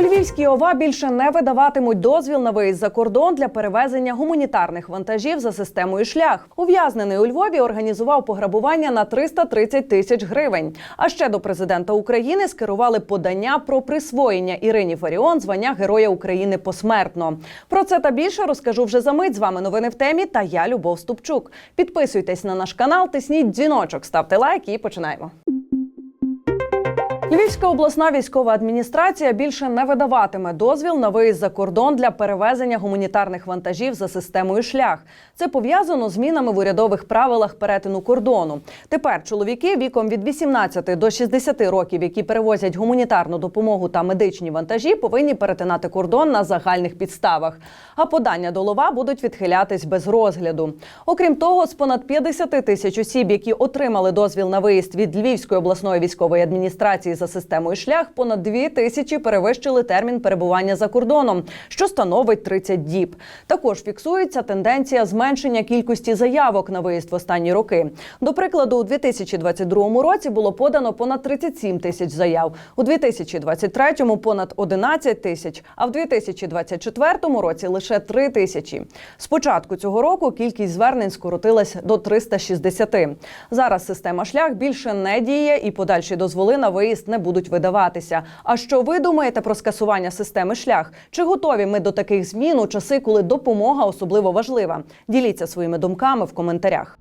У Львівській ОВА більше не видаватимуть дозвіл на виїзд за кордон для перевезення гуманітарних вантажів за системою шлях. Ув'язнений у Львові організував пограбування на 330 тисяч гривень. А ще до президента України скерували подання про присвоєння Ірині Фаріон звання Героя України посмертно. Про це та більше розкажу вже за мить. З вами новини в темі. Та я Любов Ступчук. Підписуйтесь на наш канал, тисніть дзвіночок, ставте лайк і починаємо. Львівська обласна військова адміністрація більше не видаватиме дозвіл на виїзд за кордон для перевезення гуманітарних вантажів за системою шлях. Це пов'язано з змінами в урядових правилах перетину кордону. Тепер чоловіки віком від 18 до 60 років, які перевозять гуманітарну допомогу та медичні вантажі, повинні перетинати кордон на загальних підставах. А подання до лова будуть відхилятись без розгляду. Окрім того, з понад 50 тисяч осіб, які отримали дозвіл на виїзд від Львівської обласної військової адміністрації за системою шлях, понад 2 тисячі перевищили термін перебування за кордоном, що становить 30 діб. Також фіксується тенденція зменшення кількості заявок на виїзд в останні роки. До прикладу, у 2022 році було подано понад 37 тисяч заяв, у 2023 – понад 11 тисяч, а в 2024 році лише 3 тисячі. З початку цього року кількість звернень скоротилась до 360. Зараз система шлях більше не діє і подальші дозволи на виїзд не будуть видаватися. А що ви думаєте про скасування системи шлях? Чи готові ми до таких змін у часи, коли допомога особливо важлива? Діліться своїми думками в коментарях.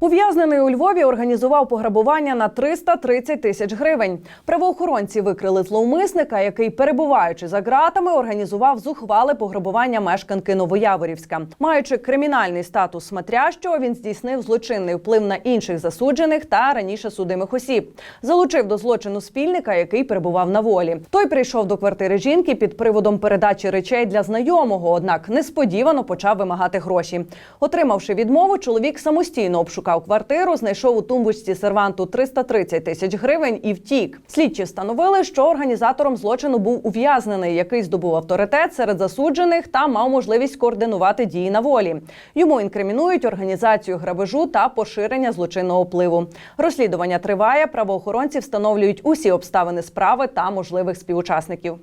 Ув'язнений у Львові організував пограбування на 330 тисяч гривень. Правоохоронці викрили зловмисника, який, перебуваючи за ґратами, організував зухвале пограбування мешканки Новояворівська. Маючи кримінальний статус смотрящого, він здійснив злочинний вплив на інших засуджених та раніше судимих осіб. Залучив до злочину спільника, який перебував на волі. Той прийшов до квартири жінки під приводом передачі речей для знайомого, однак несподівано почав вимагати гроші. Отримавши відмову, чоловік самостійно обшукав квартиру, знайшов у тумбочці серванту 330 тисяч гривень і втік. Слідчі встановили, що організатором злочину був ув'язнений, який здобув авторитет серед засуджених та мав можливість координувати дії на волі. Йому інкримінують організацію грабежу та поширення злочинного впливу. Розслідування триває. Правоохоронці встановлюють усі обставини справи та можливих співучасників.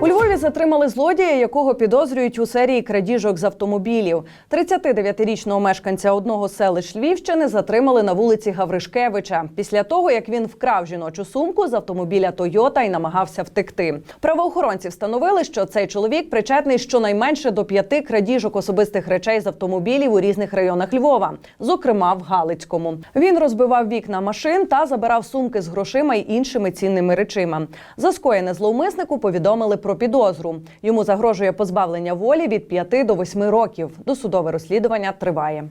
У Львові затримали злодія, якого підозрюють у серії крадіжок з автомобілів. 39-річного мешканця одного селищ Львівщини затримали на вулиці Гавришкевича після того, як він вкрав жіночу сумку з автомобіля Тойота і намагався втекти. Правоохоронці встановили, що цей чоловік причетний щонайменше до п'яти крадіжок особистих речей з автомобілів у різних районах Львова, зокрема в Галицькому. Він розбивав вікна машин та забирав сумки з грошима й іншими цінними речима. За скоєне зловмиснику повідомили про підозру. Йому загрожує позбавлення волі від 5 до 8 років. Досудове розслідування триває.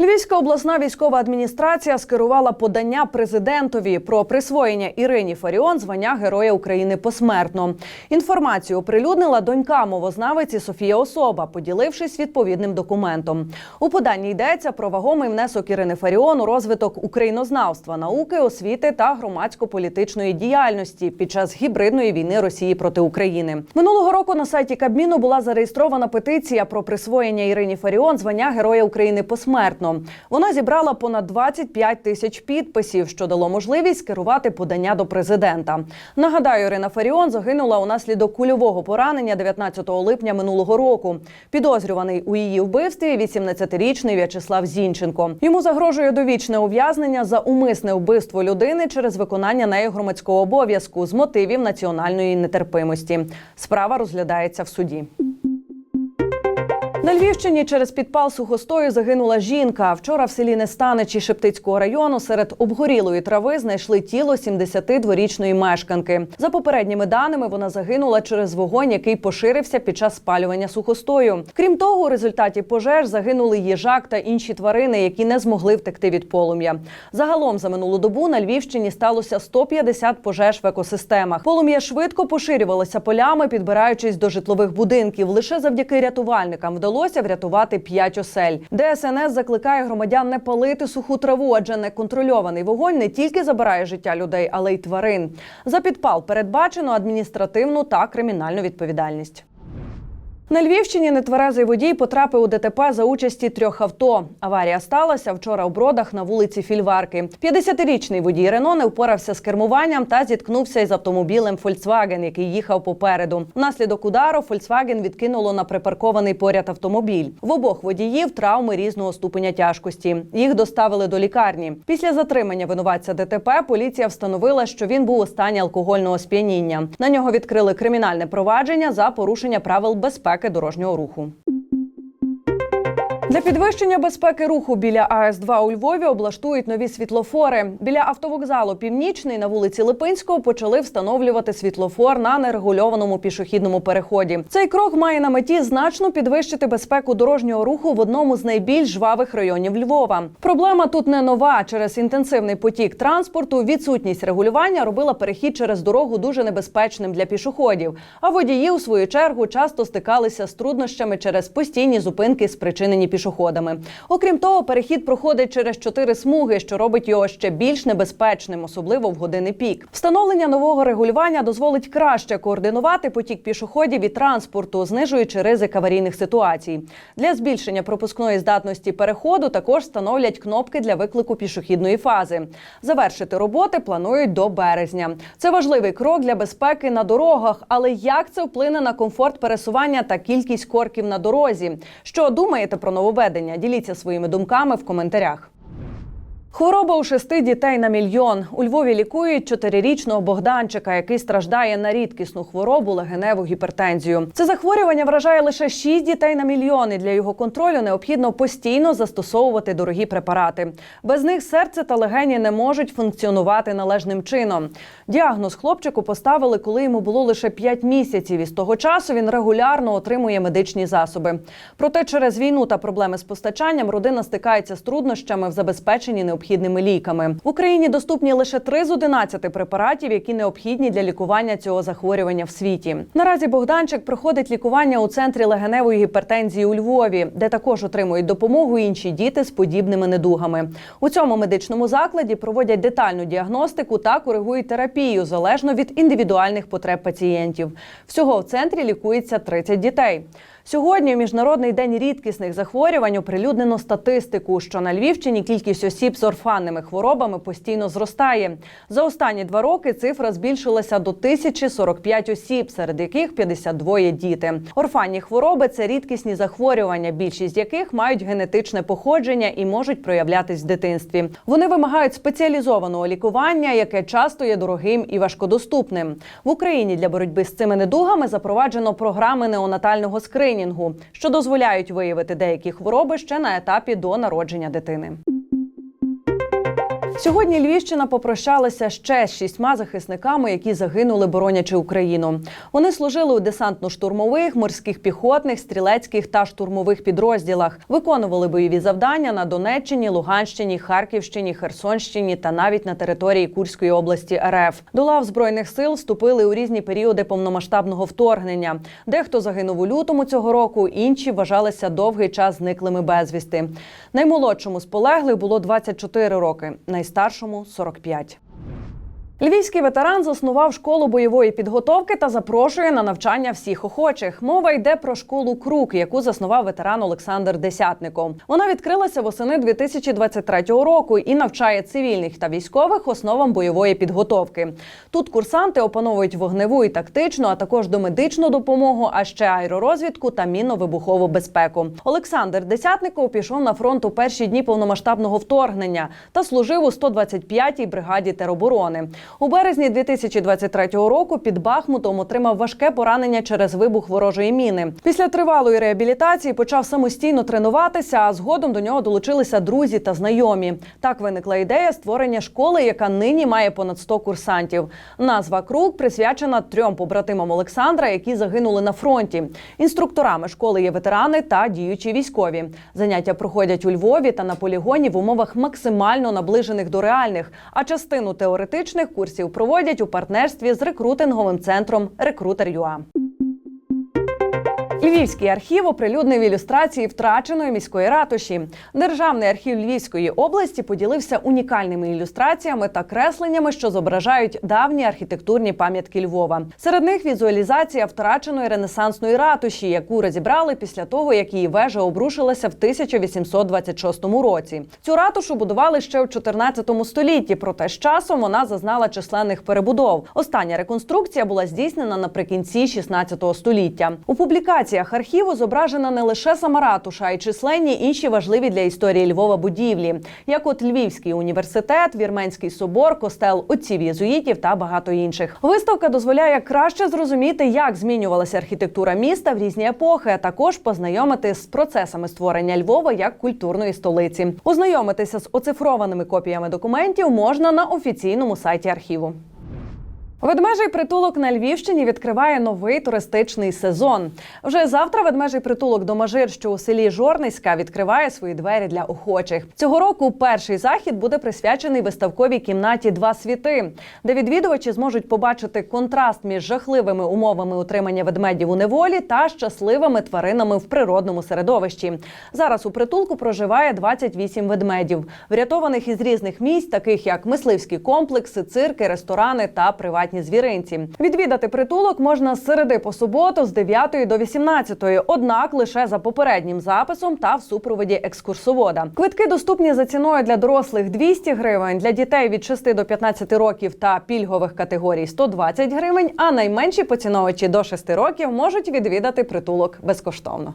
Львівська обласна військова адміністрація скерувала подання президентові про присвоєння Ірині Фаріон звання Героя України посмертно. Інформацію оприлюднила донька мовознавиці Софія Особа, поділившись відповідним документом. У поданні йдеться про вагомий внесок Ірини Фаріон у розвиток українознавства, науки, освіти та громадсько-політичної діяльності під час гібридної війни Росії проти України. Минулого року на сайті Кабміну була зареєстрована петиція про присвоєння Ірині Фаріон звання Героя України посмертно. Вона зібрала понад 25 тисяч підписів, що дало можливість керувати подання до президента. Нагадаю, Ірина Фаріон загинула унаслідок кульового поранення 19 липня минулого року. Підозрюваний у її вбивстві 18-річний В'ячеслав Зінченко. Йому загрожує довічне ув'язнення за умисне вбивство людини через виконання нею громадського обов'язку з мотивів національної нетерпимості. Справа розглядається в суді. На Львівщині через підпал сухостою загинула жінка. Вчора в селі Нестаничі Шептицького району серед обгорілої трави знайшли тіло 72-річної мешканки. За попередніми даними, вона загинула через вогонь, який поширився під час спалювання сухостою. Крім того, у результаті пожеж загинули їжак та інші тварини, які не змогли втекти від полум'я. Загалом за минулу добу на Львівщині сталося 150 пожеж в екосистемах. Полум'я швидко поширювалося полями, підбираючись до житлових будинків. Лише завдяки рятувальникам вдалося врятувати п'ять осель. ДСНС закликає громадян не палити суху траву, адже неконтрольований вогонь не тільки забирає життя людей, але й тварин. За підпал передбачено адміністративну та кримінальну відповідальність. На Львівщині нетверезий водій потрапив у ДТП за участі трьох авто. Аварія сталася вчора у бродах на вулиці Фільварки. 50-річний водій Рено не впорався з кермуванням та зіткнувся із автомобілем Фольксваген, який їхав попереду. Внаслідок удару Фольксваген відкинуло на припаркований поряд автомобіль. В обох водіїв травми різного ступеня тяжкості. Їх доставили до лікарні. Після затримання винуватця ДТП поліція встановила, що він був у стані алкогольного сп'яніння. На нього відкрили кримінальне провадження за порушення правил безпеки дорожнього руху. Для підвищення безпеки руху біля АС-2 у Львові облаштують нові світлофори. Біля автовокзалу Північний на вулиці Липинського почали встановлювати світлофор на нерегульованому пішохідному переході. Цей крок має на меті значно підвищити безпеку дорожнього руху в одному з найбільш жвавих районів Львова. Проблема тут не нова. Через інтенсивний потік транспорту відсутність регулювання робила перехід через дорогу дуже небезпечним для пішоходів. А водії, у свою чергу, часто стикалися з труднощами через постійні зупинки, спричинені пішоходами. Окрім того, перехід проходить через чотири смуги, що робить його ще більш небезпечним, особливо в години пік. Встановлення нового регулювання дозволить краще координувати потік пішоходів і транспорту, знижуючи ризик аварійних ситуацій. Для збільшення пропускної здатності переходу також встановлять кнопки для виклику пішохідної фази. Завершити роботи планують до березня. Це важливий крок для безпеки на дорогах, але як це вплине на комфорт пересування та кількість корків на дорозі? Що думаєте про нововведення? Діліться своїми думками в коментарях. Хвороба у шести дітей на мільйон. У Львові лікують чотирирічного Богданчика, який страждає на рідкісну хворобу легеневу гіпертензію. Це захворювання вражає лише шість дітей на мільйон. і Для його контролю необхідно постійно застосовувати дорогі препарати. Без них серце та легені не можуть функціонувати належним чином. Діагноз хлопчику поставили, коли йому було лише 5 місяців. І з того часу він регулярно отримує медичні засоби. Проте через війну та проблеми з постачанням родина стикається з труднощами в забезпеченні необхідними ліками. В Україні доступні лише 3 з 11 препаратів, які необхідні для лікування цього захворювання в світі. Наразі Богданчик проходить лікування у центрі легеневої гіпертензії у Львові, де також отримують допомогу інші діти з подібними недугами. У цьому медичному закладі проводять детальну діагностику та коригують терапію залежно від індивідуальних потреб пацієнтів. Всього в центрі лікується 30 дітей. Сьогодні, міжнародний день рідкісних захворювань, оприлюднено статистику, що на Львівщині кількість осіб з орфанними хворобами постійно зростає. За останні два роки цифра збільшилася до 1045 осіб, серед яких 52 діти. Орфанні хвороби це рідкісні захворювання, більшість яких мають генетичне походження і можуть проявлятись в дитинстві. Вони вимагають спеціалізованого лікування, яке часто є дорогим і важкодоступним. В Україні для боротьби з цими недугами запроваджено програми неонатального скринінгу, що дозволяють виявити деякі хвороби ще на етапі до народження дитини. Сьогодні Львівщина попрощалася ще з шістьма захисниками, які загинули, боронячи Україну. Вони служили у десантно-штурмових, морських піхотних, стрілецьких та штурмових підрозділах, виконували бойові завдання на Донеччині, Луганщині, Харківщині, Херсонщині та навіть на території Курської області РФ. До лав збройних сил вступили у різні періоди повномасштабного вторгнення. Дехто загинув у лютому цього року, інші вважалися довгий час зниклими безвісти. Наймолодшому з полеглих було 24 роки, найстаршому 45. Львівський ветеран заснував школу бойової підготовки та запрошує на навчання всіх охочих. Мова йде про школу Крук, яку заснував ветеран Олександр Десятников. Вона відкрилася восени 2023 року і навчає цивільних та військових основам бойової підготовки. Тут курсанти опановують вогневу і тактичну, а також домедичну допомогу, а ще аеророзвідку та мінно-вибухову безпеку. Олександр Десятников пішов на фронт у перші дні повномасштабного вторгнення та служив у 125-й бригаді тероборони. У березні 2023 року під Бахмутом отримав важке поранення через вибух ворожої міни. Після тривалої реабілітації почав самостійно тренуватися, а згодом до нього долучилися друзі та знайомі. Так виникла ідея створення школи, яка нині має понад 100 курсантів. Назва Круг присвячена трьом побратимам Олександра, які загинули на фронті. Інструкторами школи є ветерани та діючі військові. Заняття проходять у Львові та на полігоні в умовах максимально наближених до реальних, а частину теоретичних курсів проводять у партнерстві з рекрутинговим центром Рекрутер.ua. Львівський архів оприлюднив ілюстрації втраченої міської ратуші. Державний архів Львівської області поділився унікальними ілюстраціями та кресленнями, що зображають давні архітектурні пам'ятки Львова. Серед них візуалізація втраченої ренесансної ратуші, яку розібрали після того, як її вежа обрушилася в 1826 році. Цю ратушу будували ще в 14 столітті, проте з часом вона зазнала численних перебудов. Остання реконструкція була здійснена наприкінці 16 століття. У публікаціях архіву зображена не лише сама ратуша, а й численні інші важливі для історії Львова будівлі, як от Львівський університет, Вірменський собор, костел отців єзуїтів та багато інших. Виставка дозволяє краще зрозуміти, як змінювалася архітектура міста в різні епохи, а також познайомити з процесами створення Львова як культурної столиці. Ознайомитися з оцифрованими копіями документів можна на офіційному сайті архіву. Ведмежий притулок на Львівщині відкриває новий туристичний сезон. Вже завтра ведмежий притулок Домажир, що у селі Жорниська, відкриває свої двері для охочих. Цього року перший захід буде присвячений виставковій кімнаті Два світи, де відвідувачі зможуть побачити контраст між жахливими умовами утримання ведмедів у неволі та щасливими тваринами в природному середовищі. Зараз у притулку проживає 28 ведмедів, врятованих із різних місць, таких як мисливські комплекси, цирки, ресторани та приватні звіринці. Відвідати притулок можна з середи по суботу з 9 до 18, однак лише за попереднім записом та в супроводі екскурсовода. Квитки доступні за ціною для дорослих 200 гривень, для дітей від 6 до 15 років та пільгових категорій 120 гривень. А найменші поціновувачі до 6 років можуть відвідати притулок безкоштовно.